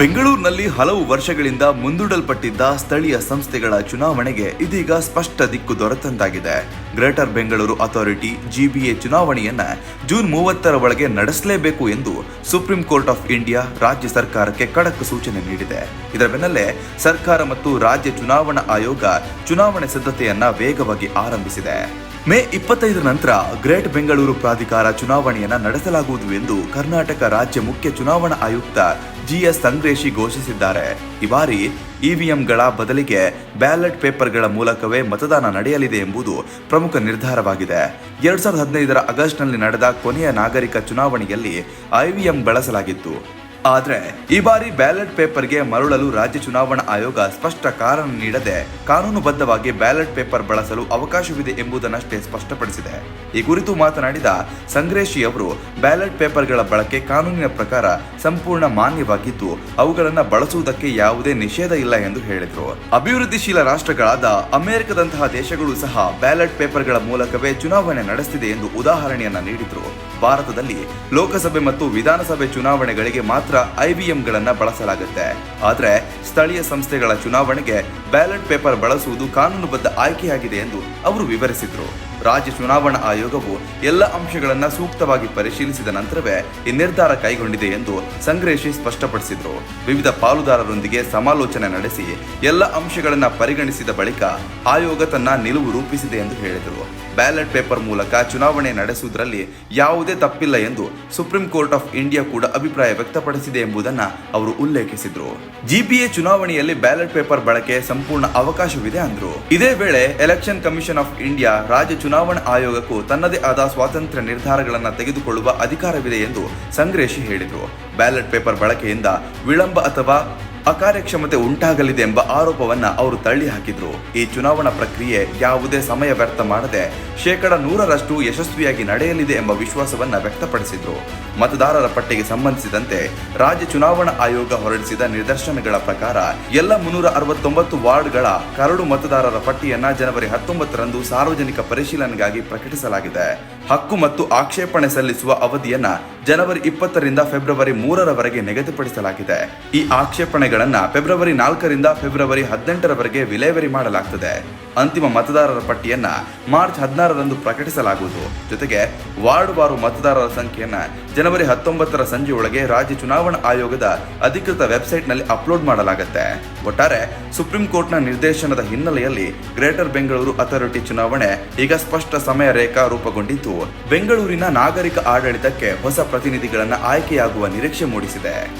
ಬೆಂಗಳೂರಿನಲ್ಲಿ ಹಲವು ವರ್ಷಗಳಿಂದ ಮುಂದೂಡಲ್ಪಟ್ಟಿದ್ದ ಸ್ಥಳೀಯ ಸಂಸ್ಥೆಗಳ ಚುನಾವಣೆಗೆ ಇದೀಗ ಸ್ಪಷ್ಟ ದಿಕ್ಕು ದೊರೆತಂತಾಗಿದೆ. ಗ್ರೇಟರ್ ಬೆಂಗಳೂರು ಅಥಾರಿಟಿ ಜಿಬಿಎ ಚುನಾವಣೆಯನ್ನ ಜೂನ್ ಮೂವತ್ತರ ಒಳಗೆ ನಡೆಸಲೇಬೇಕು ಎಂದು ಸುಪ್ರೀಂ ಕೋರ್ಟ್ ಆಫ್ ಇಂಡಿಯಾ ರಾಜ್ಯ ಸರ್ಕಾರಕ್ಕೆ ಖಡಕ್ ಸೂಚನೆ ನೀಡಿದೆ. ಇದರ ಬೆನ್ನಲ್ಲೇ ಸರ್ಕಾರ ಮತ್ತು ರಾಜ್ಯ ಚುನಾವಣಾ ಆಯೋಗ ಚುನಾವಣೆ ಸಿದ್ಧತೆಯನ್ನ ವೇಗವಾಗಿ ಆರಂಭಿಸಿದೆ. ಮೇ ಇಪ್ಪತ್ತೈದು ನಂತರ ಗ್ರೇಟ್ ಬೆಂಗಳೂರು ಪ್ರಾಧಿಕಾರ ಚುನಾವಣೆಯನ್ನು ನಡೆಸಲಾಗುವುದು ಎಂದು ಕರ್ನಾಟಕ ರಾಜ್ಯ ಮುಖ್ಯ ಚುನಾವಣಾ ಆಯುಕ್ತ ಜಿಎಸ್ ಸಂಗ್ರೇಶಿ ಘೋಷಿಸಿದ್ದಾರೆ. ಈ ಬಾರಿ ಇವಿಎಂಗಳ ಬದಲಿಗೆ ಬ್ಯಾಲೆಟ್ ಪೇಪರ್ಗಳ ಮೂಲಕವೇ ಮತದಾನ ನಡೆಯಲಿದೆ ಎಂಬುದು ಪ್ರಮುಖ ನಿರ್ಧಾರವಾಗಿದೆ. ಎರಡ್ ಸಾವಿರದ ಹದಿನೈದರ ಆಗಸ್ಟ್ನಲ್ಲಿ ನಡೆದ ಕೊನೆಯ ನಾಗರಿಕ ಚುನಾವಣೆಯಲ್ಲಿ ಐವಿಎಂ ಬಳಸಲಾಗಿತ್ತು. ಆದ್ರೆ, ಈ ಬಾರಿ ಬ್ಯಾಲೆಟ್ ಪೇಪರ್ಗೆ ಮರಳಲು ರಾಜ್ಯ ಚುನಾವಣಾ ಆಯೋಗ ಸ್ಪಷ್ಟ ಕಾರಣ ನೀಡದೆ, ಕಾನೂನುಬದ್ಧವಾಗಿ ಬ್ಯಾಲೆಟ್ ಪೇಪರ್ ಬಳಸಲು ಅವಕಾಶವಿದೆ ಎಂಬುದನ್ನಷ್ಟೇ ಸ್ಪಷ್ಟಪಡಿಸಿದೆ. ಈ ಕುರಿತು ಮಾತನಾಡಿದ ಸಂಗ್ರೇಶಿ ಅವರು, ಬ್ಯಾಲೆಟ್ ಪೇಪರ್ಗಳ ಬಳಕೆ ಕಾನೂನಿನ ಪ್ರಕಾರ ಸಂಪೂರ್ಣ ಮಾನ್ಯವಾಗಿದ್ದು, ಅವುಗಳನ್ನು ಬಳಸುವುದಕ್ಕೆ ಯಾವುದೇ ನಿಷೇಧ ಇಲ್ಲ ಎಂದು ಹೇಳಿದರು. ಅಭಿವೃದ್ಧಿಶೀಲ ರಾಷ್ಟ್ರಗಳಾದ ಅಮೆರಿಕದಂತಹ ದೇಶಗಳು ಸಹ ಬ್ಯಾಲೆಟ್ ಪೇಪರ್ಗಳ ಮೂಲಕವೇ ಚುನಾವಣೆ ನಡೆಸುತ್ತಿದೆ ಎಂದು ಉದಾಹರಣೆಯನ್ನ ನೀಡಿದರು. ಭಾರತದಲ್ಲಿ ಲೋಕಸಭೆ ಮತ್ತು ವಿಧಾನಸಭೆ ಚುನಾವಣೆಗಳಿಗೆ ಮಾತ್ರ ಐವಿಎಂಗಳನ್ನ ಬಳಸಲಾಗುತ್ತೆ. ಆದರೆ ಸ್ಥಳೀಯ ಸಂಸ್ಥೆಗಳ ಚುನಾವಣೆಗೆ ಬ್ಯಾಲೆಟ್ ಪೇಪರ್ ಬಳಸುವುದು ಕಾನೂನುಬದ್ಧ ಆಯ್ಕೆಯಾಗಿದೆ ಎಂದು ಅವರು ವಿವರಿಸಿದರು. ರಾಜ್ಯ ಚುನಾವಣಾ ಆಯೋಗವು ಎಲ್ಲ ಅಂಶಗಳನ್ನು ಸೂಕ್ತವಾಗಿ ಪರಿಶೀಲಿಸಿದ ನಂತರವೇ ಈ ನಿರ್ಧಾರ ಕೈಗೊಂಡಿದೆ ಎಂದು ಸಂಗ್ರೇಶಿ ಸ್ಪಷ್ಟಪಡಿಸಿದರು. ವಿವಿಧ ಪಾಲುದಾರರೊಂದಿಗೆ ಸಮಾಲೋಚನೆ ನಡೆಸಿ ಎಲ್ಲ ಅಂಶಗಳನ್ನು ಪರಿಗಣಿಸಿದ ಬಳಿಕ ಆಯೋಗ ತನ್ನ ನಿಲುವು ರೂಪಿಸಿದೆ ಎಂದು ಹೇಳಿದರು. ಬ್ಯಾಲೆಟ್ ಪೇಪರ್ ಮೂಲಕ ಚುನಾವಣೆ ನಡೆಸುವುದರಲ್ಲಿ ಯಾವುದೇ ತಪ್ಪಿಲ್ಲ ಎಂದು ಸುಪ್ರೀಂ ಕೋರ್ಟ್ ಆಫ್ ಇಂಡಿಯಾ ಕೂಡ ಅಭಿಪ್ರಾಯ ವ್ಯಕ್ತಪಡಿಸಿದೆ ಎಂಬುದನ್ನ ಅವರು ಉಲ್ಲೇಖಿಸಿದರು. ಜಿಪಿಎ ಚುನಾವಣೆಯಲ್ಲಿ ಬ್ಯಾಲೆಟ್ ಪೇಪರ್ ಬಳಕೆ ಸಂಪೂರ್ಣ ಅವಕಾಶವಿದೆ ಅಂದ್ರು. ಇದೇ ವೇಳೆ ಎಲೆಕ್ಷನ್ ಕಮಿಷನ್ ಆಫ್ ಇಂಡಿಯಾ ರಾಜ್ಯ ಚುನಾವಣಾ ಆಯೋಗಕ್ಕೂ ತನ್ನದೇ ಆದ ಸ್ವಾತಂತ್ರ್ಯ ನಿರ್ಧಾರಗಳನ್ನು ತೆಗೆದುಕೊಳ್ಳುವ ಅಧಿಕಾರವಿದೆ ಎಂದು ಸಂಗ್ರೇಶಿ ಹೇಳಿದರು. ಬ್ಯಾಲೆಟ್ ಪೇಪರ್ ಬಳಕೆಯಿಂದ ವಿಳಂಬ ಅಥವಾ ಅಕಾರ್ಯಕ್ಷಮತೆ ಉಂಟಾಗಲಿದೆ ಎಂಬ ಆರೋಪವನ್ನ ಅವರು ತಳ್ಳಿ ಹಾಕಿದ್ರು. ಈ ಚುನಾವಣಾ ಪ್ರಕ್ರಿಯೆ ಯಾವುದೇ ಸಮಯ ವ್ಯರ್ಥ ಮಾಡದೆ ಶೇಕಡ ನೂರರಷ್ಟು ಯಶಸ್ವಿಯಾಗಿ ನಡೆಯಲಿದೆ ಎಂಬ ವಿಶ್ವಾಸವನ್ನ ವ್ಯಕ್ತಪಡಿಸಿದ್ರು. ಮತದಾರರ ಪಟ್ಟಿಗೆ ಸಂಬಂಧಿಸಿದಂತೆ ರಾಜ್ಯ ಚುನಾವಣಾ ಆಯೋಗ ಹೊರಡಿಸಿದ ನಿದರ್ಶನಗಳ ಪ್ರಕಾರ ಎಲ್ಲ ಮುನ್ನೂರ ಅರವತ್ತೊಂಬತ್ತು ವಾರ್ಡ್ಗಳ ಕರಡು ಮತದಾರರ ಪಟ್ಟಿಯನ್ನ ಜನವರಿ ಹತ್ತೊಂಬತ್ತರಂದು ಸಾರ್ವಜನಿಕ ಪರಿಶೀಲನೆಗಾಗಿ ಪ್ರಕಟಿಸಲಾಗಿದೆ. ಹಕ್ಕು ಮತ್ತು ಆಕ್ಷೇಪಣೆ ಸಲ್ಲಿಸುವ ಅವಧಿಯನ್ನ ಜನವರಿ ಇಪ್ಪತ್ತರಿಂದ ಫೆಬ್ರವರಿ ಮೂರರವರೆಗೆ ನಿಗದಿಪಡಿಸಲಾಗಿದೆ. ಈ ಆಕ್ಷೇಪಣೆಗಳನ್ನ ಫೆಬ್ರವರಿ ನಾಲ್ಕರಿಂದ ಫೆಬ್ರವರಿ ಹದಿನೆಂಟರವರೆಗೆ ವಿಲೇವರಿ ಮಾಡಲಾಗುತ್ತದೆ ಅಂತಿಮ ಮತದಾರರ ಪಟ್ಟಿಯನ್ನ ಮಾರ್ಚ್ ಹದಿನಾರರಂದು ಪ್ರಕಟಿಸಲಾಗುವುದು. ಜೊತೆಗೆ ವಾರ್ಡ್ ವಾರು ಮತದಾರರ ಸಂಖ್ಯೆಯನ್ನ ಜನವರಿ ಹತ್ತೊಂಬತ್ತರ ಸಂಜೆಯೊಳಗೆ ರಾಜ್ಯ ಚುನಾವಣಾ ಆಯೋಗದ ಅಧಿಕೃತ ವೆಬ್ಸೈಟ್ನಲ್ಲಿ ಅಪ್ಲೋಡ್ ಮಾಡಲಾಗುತ್ತೆ. ಒಟ್ಟಾರೆ ಸುಪ್ರೀಂ ಕೋರ್ಟ್ನ ನಿರ್ದೇಶನದ ಹಿನ್ನೆಲೆಯಲ್ಲಿ ಗ್ರೇಟರ್ ಬೆಂಗಳೂರು ಅಥಾರಿಟಿ ಚುನಾವಣೆ ಈಗ ಸ್ಪಷ್ಟ ಸಮಯ ರೇಖಾ ರೂಪುಗೊಂಡಿದ್ದು, ಬೆಂಗಳೂರಿನ ನಾಗರಿಕ ಆಡಳಿತಕ್ಕೆ ಹೊಸ ಪ್ರತಿನಿಧಿಗಳನ್ನು ಆಯ್ಕೆಯಾಗುವ ನಿರೀಕ್ಷೆ ಮೂಡಿಸಿದೆ.